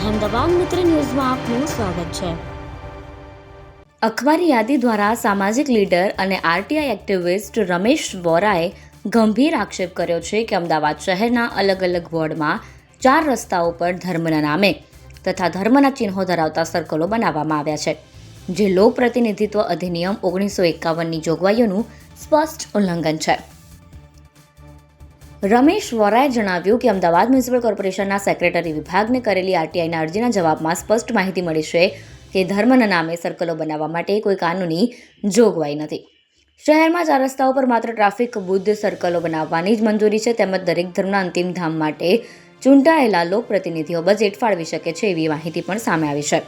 અહેમદાબાદ મિત્ર ન્યૂઝમાં આપનું સ્વાગત છે અખબારી યાદી દ્વારા સામાજિક લીડર અને આરટીઆઈ એક્ટિવિસ્ટ રમેશ વોરાએ ગંભીર આક્ષેપ કર્યો છે કે અમદાવાદ શહેરના અલગ અલગ વોર્ડમાં ચાર રસ્તાઓ પર ધર્મના નામે તથા ધર્મના ચિહ્નો ધરાવતા સર્કલો બનાવવામાં આવ્યા છે, જે લોક પ્રતિનિધિત્વ અધિનિયમ ઓગણીસો એકાવનની જોગવાઈઓનું સ્પષ્ટ ઉલ્લંઘન છે। રમેશ વોરાએ જણાવ્યું કે અમદાવાદ મ્યુનિસિપલ કોર્પોરેશનના સેક્રેટરી વિભાગને કરેલી આરટીઆઈના અરજીના જવાબમાં સ્પષ્ટ માહિતી મળી છે કે ધર્મના નામે સર્કલો બનાવવા માટે કોઈ કાનૂની જોગવાઈ નથી. શહેરમાં ચાર રસ્તાઓ પર માત્ર ટ્રાફિક બુદ્ધ સર્કલો બનાવવાની જ મંજૂરી છે, તેમજ દરેક ધર્મના અંતિમ ધામ માટે ચૂંટાયેલા લોકપ્રતિનિધિઓ બજેટ ફાળવી શકે છે એવી માહિતી પણ સામે આવી છે.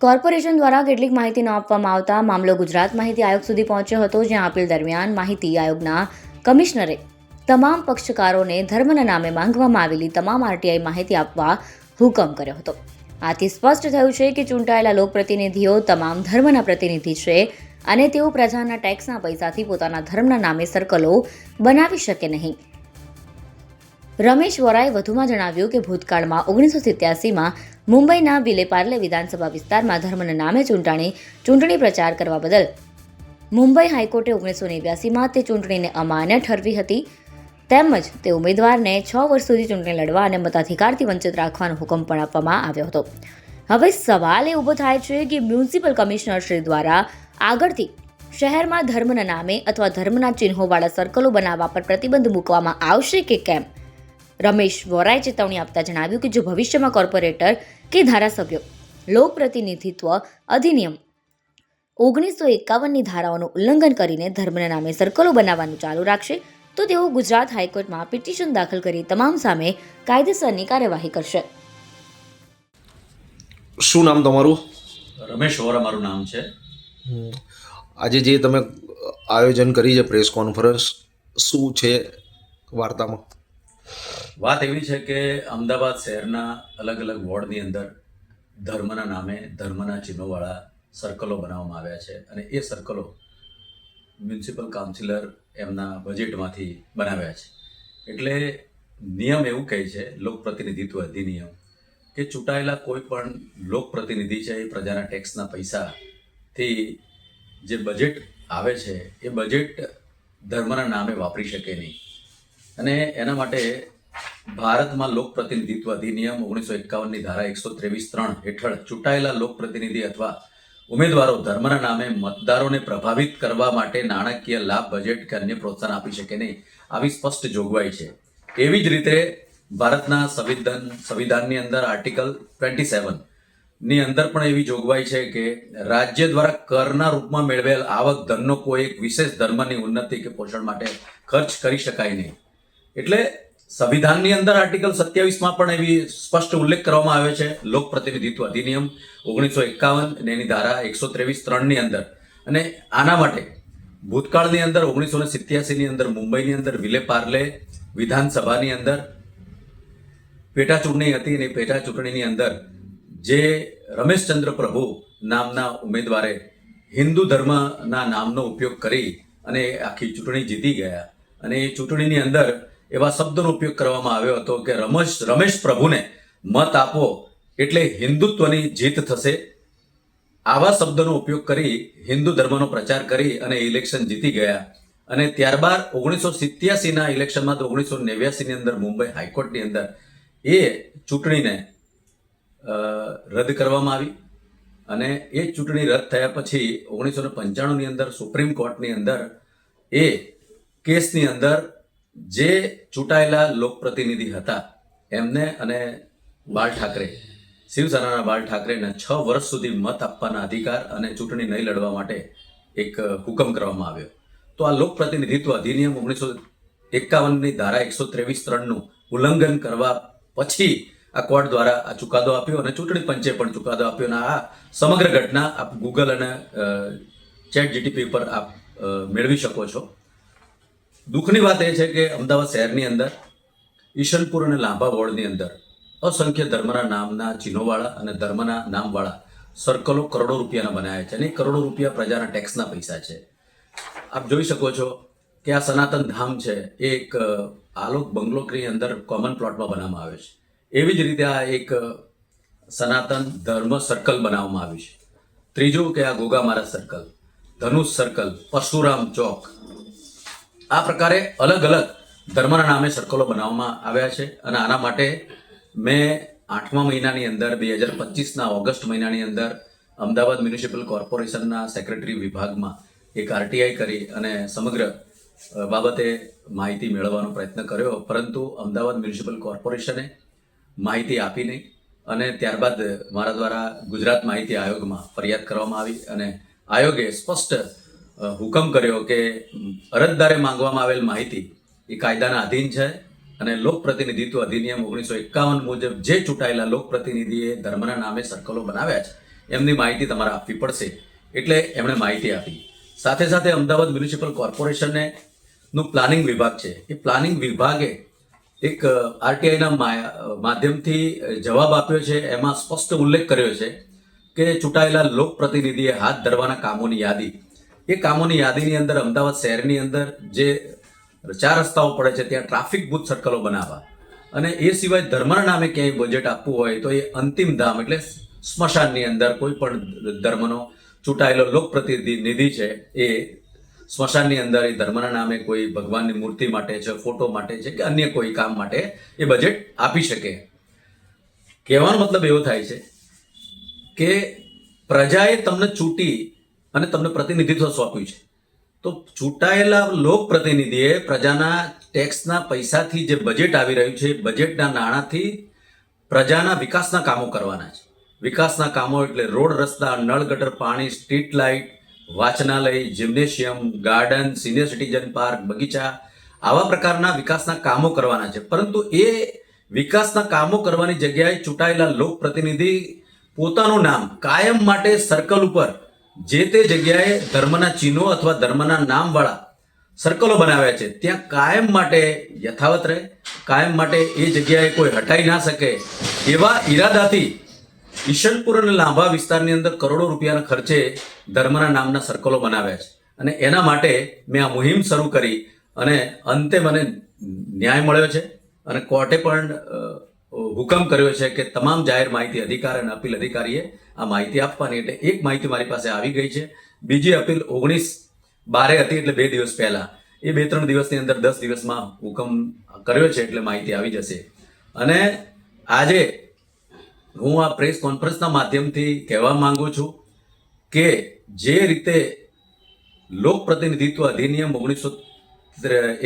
કોર્પોરેશન દ્વારા કેટલીક માહિતી ન આપવામાં આવતા મામલો ગુજરાત માહિતી આયોગ સુધી પહોંચ્યો હતો, જ્યાં અપીલ દરમિયાન માહિતી આયોગના કમિશનરે તમામ પક્ષકારોને ધર્મના નામે માંગવામાં આવેલી તમામ આરટીઆઈ માહિતી આપવા હુકમ કર્યો હતો. આથી સ્પષ્ટ થયું છે કે ચૂંટાયેલા લોકપ્રતિનિધિઓ તમામ ધર્મના પ્રતિનિધિ છે અને તેઓ પ્રજાના ટેક્સના પૈસાથી પોતાના ધર્મના નામે સર્કલો બનાવી શકે નહીં. રમેશ વોરાએ વધુમાં જણાવ્યું કે ભૂતકાળમાં ઓગણીસો સિત્યાસીમાં મુંબઈના વિલે પાર્લે વિધાનસભા વિસ્તારમાં ધર્મના નામે ચૂંટણી ચૂંટણી પ્રચાર કરવા બદલ મુંબઈ હાઈકોર્ટે ઓગણીસો નેવ્યાસીમાં તે ચૂંટણીને અમાન્ય ઠરવી હતી. તેમજ તે ઉમેદવારને છ વર્ષ સુધી ચૂંટણી લડવા અને મતાધિકારથી વંચિત રાખવાનો હુકમ પણ આપવામાં આવ્યો હતો. હવે સવાલ એ ઊભો થાય છે કે મ્યુનિસિપલ કમિશનર શ્રી દ્વારા આગળથી શહેરમાં ધર્મના નામે અથવા ધર્મના ચિહ્નોવાળા સર્કલો બનાવવા પર પ્રતિબંધ મૂકવામાં આવશે કે કેમ? રમેશ વોરાએ ચેતવણી આપતા જણાવ્યું કે જો ભવિષ્યમાં કોર્પોરેટર કે ધારાસભ્યો લોકપ્રતિનિધિત્વ અધિનિયમ ઓગણીસો એકાવનની ધારાઓનું ઉલ્લંઘન કરીને ધર્મના નામે સર્કલો બનાવવાનું ચાલુ રાખશે તો તેઓ ગુજરાત હાઈકોર્ટમાં પિટિશન દાખલ કરી તમામ સામે કાયદેસરની કાર્યવાહી કરશે. શું નામ તમારું? રમેશ વોરા મારું નામ છે. આજે જે તમે આયોજન કરી છે પ્રેસ કોન્ફરન્સ શું છે વાર્તામાં? વાત એવી છે કે અમદાવાદ શહેરના અલગ અલગ વોર્ડની અંદર ધર્મના નામે ધર્મના ચિહ્નોવાળા સર્કલો બનાવવામાં આવ્યા છે અને એ સર્કલો મ્યુનિસિપલ કાઉન્સિલર એમના બજેટમાંથી બનાવ્યા છે. એટલે નિયમ એવું કહે છે, લોકપ્રતિનિધિત્વ અધિનિયમ, કે ચૂંટાયેલા કોઈ પણ લોકપ્રતિનિધિ છે એ પ્રજાના ટેક્સના પૈસાથી જે બજેટ આવે છે, એ બજેટ ધર્મના નામે વાપરી શકે નહીં. અને એના માટે ભારતમાં લોક પ્રતિનિધિત્વ અધિનિયમ ઓગણીસો એકાવનની ધારા એકસો ત્રેવીસ ત્રણ હેઠળ ચૂંટાયેલા લોક પ્રતિનિધિ અથવા ઉમેદવારો ધર્મના નામે મતદારોને પ્રભાવિત કરવા માટે નાણાકીય લાભ બજેટ કે અન્ય પ્રોત્સાહન આપી શકે નહીં આવી સ્પષ્ટ જોગવાઈ છે. એવી જ રીતે ભારતના સંવિધાન, સંવિધાનની અંદર આર્ટિકલ ટ્વેન્ટી સેવનની અંદર પણ એવી જોગવાઈ છે કે રાજ્ય દ્વારા કરના રૂપમાં મેળવેલ આવક ધનનો કોઈ એક વિશેષ ધર્મની ઉન્નતિ કે પોષણ માટે ખર્ચ કરી શકાય નહીં. એટલે સંવિધાનની અંદર આર્ટિકલ સત્યાવીસમાં પણ એવી સ્પષ્ટ ઉલ્લેખ કરવામાં આવ્યો છે લોક પ્રતિનિધિત્વ અધિનિયમ ઓગણીસો એકાવન અને એની ધારા એકસો ત્રેવીસ ત્રણની અંદર. અને આના માટે ભૂતકાળની અંદર ઓગણીસો ને સિત્યાસીની અંદર, મુંબઈની અંદર, વિલે પાર્લે વિધાનસભાની અંદર પેટા ચૂંટણી હતી અને પેટા ચૂંટણીની અંદર જે રમેશચંદ્ર પ્રભુ નામના ઉમેદવારે હિન્દુ ધર્મના નામનો ઉપયોગ કરી અને આખી ચૂંટણી જીતી ગયા. અને એ ચૂંટણીની અંદર એવા શબ્દનો ઉપયોગ કરવામાં આવ્યો હતો કે રમેશ રમેશ પ્રભુને મત આપો એટલે હિન્દુત્વની જીત થશે. આવા શબ્દનો ઉપયોગ કરી હિન્દુ ધર્મનો પ્રચાર કરી અને ઇલેક્શન જીતી ગયા. અને ત્યારબાદ ઓગણીસો સિત્યાસીના ઇલેક્શનમાં તો ઓગણીસો નેવ્યાસીની અંદર મુંબઈ હાઈકોર્ટની અંદર એ ચૂંટણીને રદ કરવામાં આવી. અને એ ચૂંટણી રદ થયા પછી ઓગણીસો પંચાણુંની અંદર સુપ્રીમ કોર્ટની અંદર એ કેસની અંદર જે ચૂંટાયેલા લોકપ્રતિનિધિ હતા, એમને અને બાળ ઠાકરે, શિવસેનાના બાળ ઠાકરેને છ વર્ષ સુધી મત આપવાના અધિકાર અને ચૂંટણી નહીં લડવા માટે એક હુકમ કરવામાં આવ્યો. તો આ લોક પ્રતિનિધિત્વ અધિનિયમ ઓગણીસો એકાવનની ધારા એકસો ત્રેવીસ ત્રણનું ઉલ્લંઘન કરવા પછી આ કોર્ટ દ્વારા આ ચુકાદો આપ્યો અને ચૂંટણી પંચે પણ ચુકાદો આપ્યો અને આ સમગ્ર ઘટના આપ ગૂગલ અને ચેટ જીટીપી પર આપ મેળવી શકો છો. દુઃખની વાત એ છે કે અમદાવાદ શહેરની અંદર, ઈશનપુર અને લાંભા વોર્ડની અંદર, અસંખ્ય ધર્મના નામના ચિહ્નોવાળા અને ધર્મના નામવાળા સર્કલો કરોડો રૂપિયાના બનાવ્યા છે અને કરોડો રૂપિયા પ્રજાના ટેક્સના પૈસા છે. આપ જોઈ શકો છો કે આ સનાતન ધામ છે, એ એક આલોક બંગલોકની અંદર કોમન પ્લોટમાં બનાવવામાં આવે છે. એવી જ રીતે આ એક સનાતન ધર્મ સર્કલ બનાવવામાં આવ્યું છે. ત્રીજું કે આ ગોગા મહારાજ સર્કલ ધનુષ સર્કલ પરશુરામ ચોક આ પ્રકારે અલગ અલગ ધર્મના નામે સર્કલો બનાવવામાં આવ્યા છે અને આના માટે મેં આઠમા મહિનાની અંદર બે હજાર પચીસના ઓગસ્ટ મહિનાની અંદર અમદાવાદ મ્યુનિસિપલ કોર્પોરેશનના સેક્રેટરી વિભાગમાં એક આરટીઆઈ કરી અને સમગ્ર બાબતે માહિતી મેળવવાનો પ્રયત્ન કર્યો. પરંતુ અમદાવાદ મ્યુનિસિપલ કોર્પોરેશને માહિતી આપી નહીં અને ત્યારબાદ મારા દ્વારા ગુજરાત માહિતી આયોગમાં ફરિયાદ કરવામાં આવી અને આયોગે સ્પષ્ટ હુકમ કર્યો કે અરજદારે માંગવામાં આવેલ માહિતી એ કાયદાના અધીન છે અને લોકપ્રતિનિધિત્વ અધિનિયમ ઓગણીસો એકાવન મુજબ જે ચૂંટાયેલા લોકપ્રતિનિધિએ ધર્મના નામે સર્કલો બનાવ્યા છે, એમની માહિતી તમારે આપવી પડશે. એટલે એમણે માહિતી આપી. સાથે સાથે અમદાવાદ મ્યુનિસિપલ કોર્પોરેશનને નું પ્લાનિંગ વિભાગ છે. એ પ્લાનિંગ વિભાગે એક આરટીઆઈના માધ્યમથી જવાબ આપ્યો છે. એમાં સ્પષ્ટ ઉલ્લેખ કર્યો છે કે ચૂંટાયેલા લોકપ્રતિનિધિએ હાથ ધરવાના કામોની યાદી એ કામોની યાદીની અંદર, અમદાવાદ શહેરની અંદર જે ચાર રસ્તાઓ પડે છે, ત્યાં ટ્રાફિક બૂથ સર્કલો બનાવવા. અને એ સિવાય ધર્મના નામે ક્યાંય બજેટ આપવું હોય તો એ અંતિમ ધામ એટલે સ્મશાનની અંદર કોઈ પણ ધર્મનો ચૂંટાયેલો લોકપ્રતિનિધિ છે, એ સ્મશાનની અંદર એ ધર્મના નામે કોઈ ભગવાનની મૂર્તિ માટે છે, ફોટો માટે છે કે અન્ય કોઈ કામ માટે એ બજેટ આપી શકે. કહેવાનો મતલબ એવો થાય છે કે પ્રજાએ તમને ચૂંટી અને તમને પ્રતિનિધિત્વ સોંપ્યું છે. તો ચૂંટાયેલા લોકપ્રતિનિધિએ પ્રજાના ટેક્સના પૈસાથી જે બજેટ આવી રહ્યું છે બજેટના નાણાંથી પ્રજાના વિકાસના કામો કરવાના છે. વિકાસના કામો એટલે રોડ રસ્તા, નળ, ગટર, પાણી street light વાચનાલય gymnasium garden senior citizen park બગીચા, આવા પ્રકારના વિકાસના કામો કરવાના છે. પરંતુ એ વિકાસના કામો કરવાની જગ્યાએ ચૂંટાયેલા લોકપ્રતિનિધિ પોતાનું નામ કાયમ માટે સર્કલ ઉપર જે તે જગ્યાએ ધર્મના ચિહ્નો અથવા ધર્મના નામવાળા સર્કલો બનાવ્યા છે, ત્યાં કાયમ માટે યથાવત રહે, કાયમ માટે એ જગ્યાએ કોઈ હટાઈ ના શકે એવા ઈરાદાથી ઈશનપુર અને લાંભા વિસ્તારની અંદર કરોડો રૂપિયાના ખર્ચે ધર્મના નામના સર્કલો બનાવ્યા છે. અને એના માટે મેં આ મુહિમ શરૂ કરી અને અંતે મને ન્યાય મળ્યો છે અને કોર્ટે પણ હુકમ કર્યો છે કે તમામ જાહેર માહિતી અધિકાર અને અપીલ અધિકારીએ આ માહિતી આપવાની એટલે એક માહિતી મારી પાસે આવી ગઈ છે. બીજી અપીલ ઓગણીસ બારે હતી એટલે બે દિવસ પહેલા. એ બે ત્રણ દિવસની અંદર દસ દિવસમાં હુકમ કર્યો છે એટલે માહિતી આવી જશે. અને આજે હું આ પ્રેસ કોન્ફરન્સના માધ્યમથી કહેવા માંગુ છું કે જે રીતે લોક પ્રતિનિધિત્વ અધિનિયમ ઓગણીસો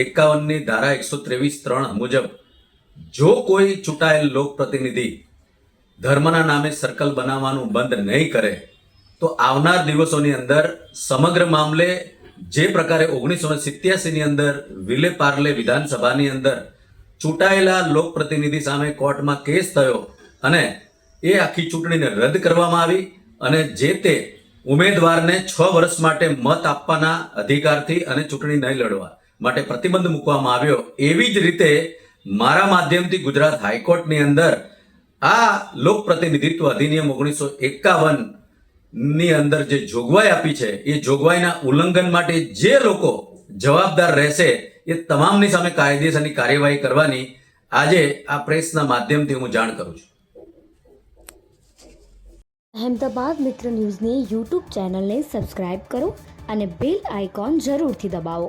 એકાવનની ધારા એકસો ત્રેવીસ ત્રણ મુજબ જો કોઈ ચૂંટાયેલ લોક પ્રતિનિધિ ધર્મના નામે સર્કલ બનાવવાનું બંધ નહીં કરે, તો આવનાર દિવસોની અંદર સમગ્ર મામલે જે પ્રકારે ઓગણીસો સિત્યાસીની અંદર વિલે પાર્લે વિધાનસભાની અંદર ચૂંટાયેલા લોક પ્રતિનિધિ સામે કોર્ટમાં કેસ થયો અને એ આખી ચૂંટણીને રદ કરવામાં આવી અને જે તે ઉમેદવારને છ વર્ષ માટે મત આપવાના અધિકારથી અને ચૂંટણી નહીં લડવા માટે પ્રતિબંધ મૂકવામાં આવ્યો, એવી જ રીતે મારા માધ્યમથી ગુજરાત હાઈકોર્ટની અંદર આ લોક પ્રતિનિધિત્વ અધિનિયમ ઓગણીસો એકાવનની અંદર જે જોગવાઈ આપી છે, એ જોગવાઈના ઉલ્લંઘન માટે જે લોકો જવાબદાર રહેશે, એ તમામની સામે કાયદેસરની કાર્યવાહી કરવાની આજે આ પ્રેસના માધ્યમથી હું જાણ કરું છું. અહેમદાબાદ મિત્ર ન્યૂઝની યુટ્યુબ ચેનલને સબસ્ક્રાઇબ કરો અને બેલ આઇકોન જરૂરથી દબાવો.